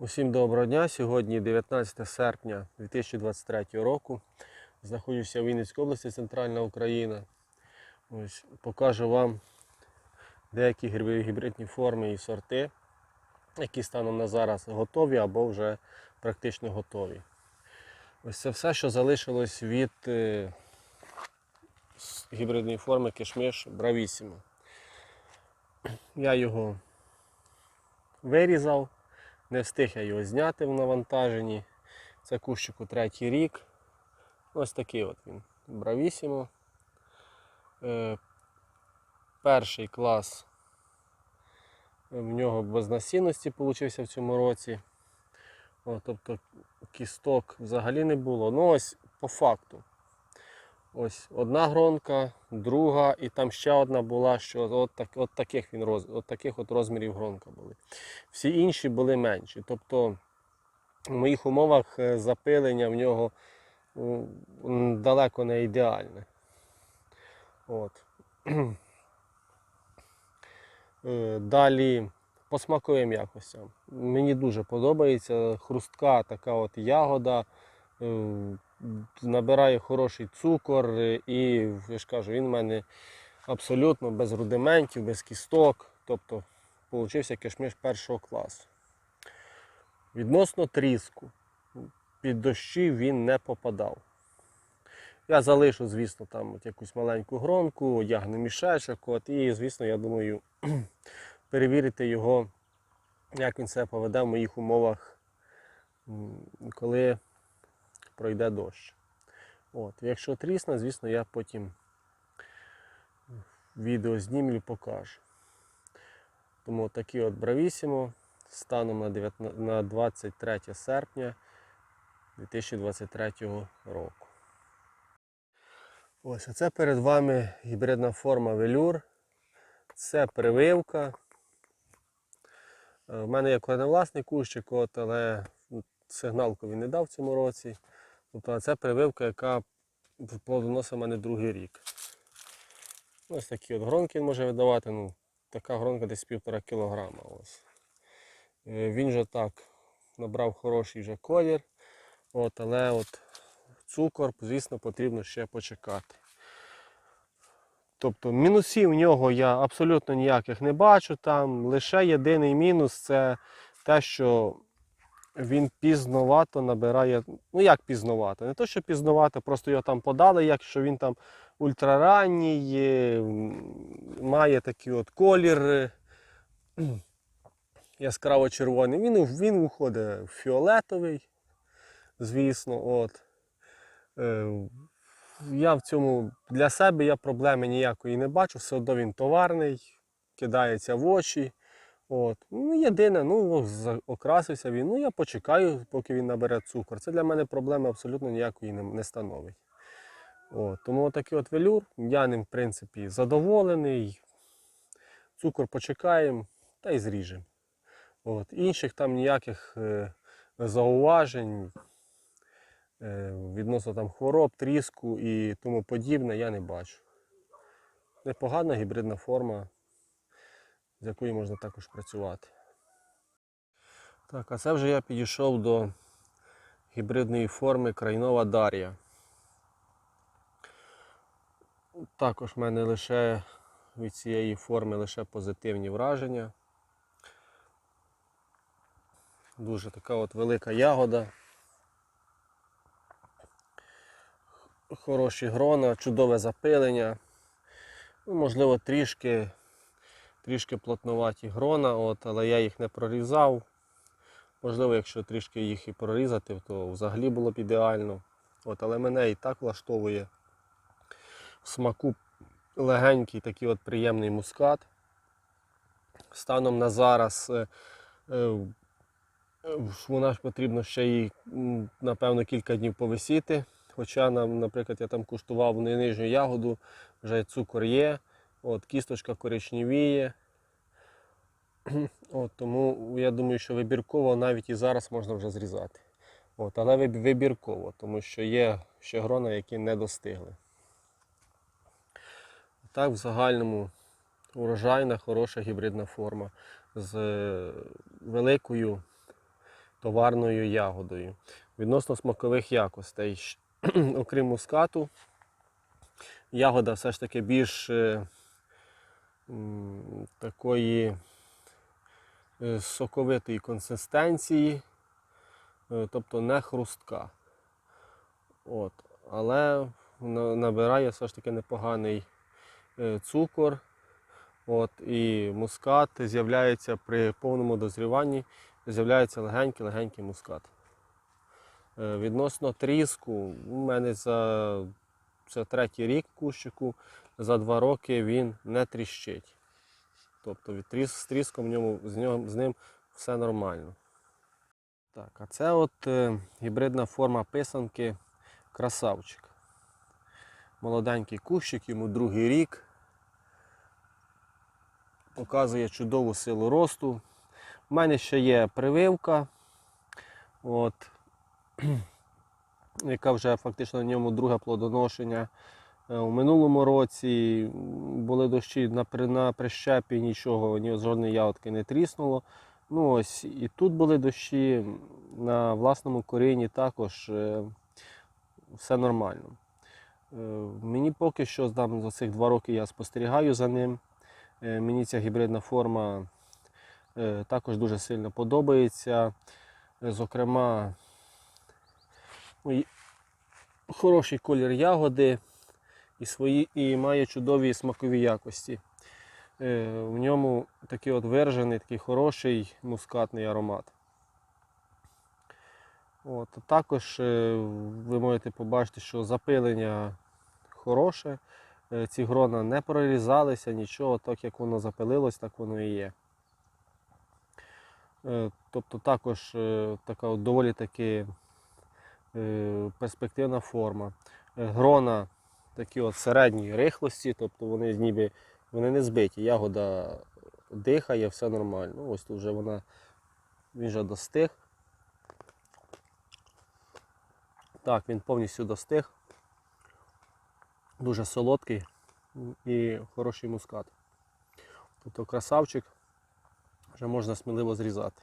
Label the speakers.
Speaker 1: Усім доброго дня. Сьогодні 19 серпня 2023 року. Знаходжуся в Вінницькій області, Центральна Україна. Ось, покажу вам деякі грибові гібридні форми і сорти, які станом на зараз готові або вже практично готові. Ось це все, що залишилось від е, гібридної форми кишмиш Бравісімо. Я його вирізав. Не встиг я його зняти в навантаженні. Це кущику третій рік. Ось такий от він. Бравісімо. Е, перший клас в нього без насінності получився в цьому році. О, тобто кісток взагалі не було. Ну ось по факту. Ось одна гронка, друга, і там ще одна була, що от, так, от, таких, він роз, от таких от розмірів гронка були. Всі інші були менші. Тобто в моїх умовах е, запилення в нього далеко не ідеальне. От. Е, Далі по смаковим якостям. Мені дуже подобається хрустка така от ягода. Набирає хороший цукор е, і я ж кажу, він в мене абсолютно без рудиментів, без кісток. Тобто получився кишмиш першого класу. Відносно тріску, під дощі він не попадав. Я залишу, звісно, там от якусь маленьку гронку, одягну мішечок, от, і, звісно, я думаю, перевірити його, як він себе поведе в моїх умовах, коли пройде дощ. От, якщо трісне, звісно, я потім відео знімлю покажу. Тому такі от бравісімо станом на 19 на 23 серпня 2023 року. Ось, а це перед вами гібридна форма велюр. Це прививка. У мене є власний кущик, от, але сигналку він не дав в цьому році. Тобто це прививка, яка плодоносить мене другий рік. Ось такі от гронки він може видавати. Ну, така гронка десь півтора кілограма. Ось. Е, Він же так набрав хороший вже колір. От, але от цукор, звісно, потрібно ще почекати. Тобто мінусів в нього я абсолютно ніяких не бачу. Там лише єдиний мінус це те, що він пізновато набирає. Ну як пізновато? Не то, що пізновато, просто його там подали, якщо він там ультраранній, має такий от колір е, яскраво червоний. Він, він виходить в фіолетовий, звісно. От. Е, Я в цьому для себе я проблеми ніякої не бачу, все одно він товарний, кидається в очі. От. Ну, єдине, ну, окрасився він. Ну, я почекаю, поки він набере цукор. Це для мене проблеми абсолютно ніякої не, не становить. От. Тому такий от велюр, я ним, в принципі, задоволений. Цукор почекаємо та й зріжемо. От. Інших там ніяких е, зауважень е, відносно там хвороб, тріску і тому подібне я не бачу. Непогана гібридна форма, з якою можна також працювати. Так, а це вже я підійшов до гібридної форми крайнова Дар'я. Також в мене лише від цієї форми лише позитивні враження. Дуже така от велика ягода. Хороші грона, чудове запилення. Ну, можливо, трішки, трішки плотнуваті грона, от, але я їх не прорізав. Можливо, якщо трішки їх і прорізати, то взагалі було б ідеально. От, але мене і так влаштовує в смаку легенький такий от приємний мускат. Станом на зараз е, е, вона ж потрібно ще їй, напевно, кілька днів повисіти. Хоча, наприклад, я там куштував нижню ягоду, вже цукор є, от, кісточка коричневіє. От, тому я думаю, що вибірково навіть і зараз можна вже зрізати. От, але вибірково, тому що є ще грона, які не достигли. Так, в загальному урожайна, хороша гібридна форма з е, великою товарною ягодою. Відносно смакових якостей, окрім мускату, ягода все ж таки більш е, такої соковитої консистенції, е, тобто не хрустка. От. Але набирає все ж таки непоганий е, цукор. От, і мускат з'являється при повному дозріванні, з'являється легенький-легенький мускат. Е, Відносно тріску, у мене за це третій рік кущику, за два роки він не тріщить. Тобто від тріс, з тріском ньому, з, нього, з ним все нормально. Так, а це от е, гібридна форма писанки красавчик. Молоденький кущик, йому другий рік. Показує чудову силу росту. У мене ще є прививка, от, яка вже фактично на ньому друге плодоношення. Е, У минулому році були дощі на, при- на прищепі, нічого, ні жодної ягодки не тріснуло. Ну ось і тут були дощі, на власному корінні також е, все нормально. Е, Мені поки що там, за цих два роки я спостерігаю за ним. Мені ця гібридна форма також дуже сильно подобається. Зокрема, хороший колір ягоди і, свої, і має чудові смакові якості. Е, В ньому такий от виражений, такий хороший мускатний аромат. От, також е, ви можете побачити, що запилення хороше. Е, Ці грона не прорізалися, нічого, так як воно запилилось, так воно і є. Тобто також така от доволі таки перспективна форма. Грона такі от середньої рихлості, тобто вони ніби вони не збиті. Ягода дихає, все нормально. Ось тут вже вона він вже достиг. Так, він повністю достиг. Дуже солодкий і хороший мускат. Тобто красавчик вже можна сміливо зрізати.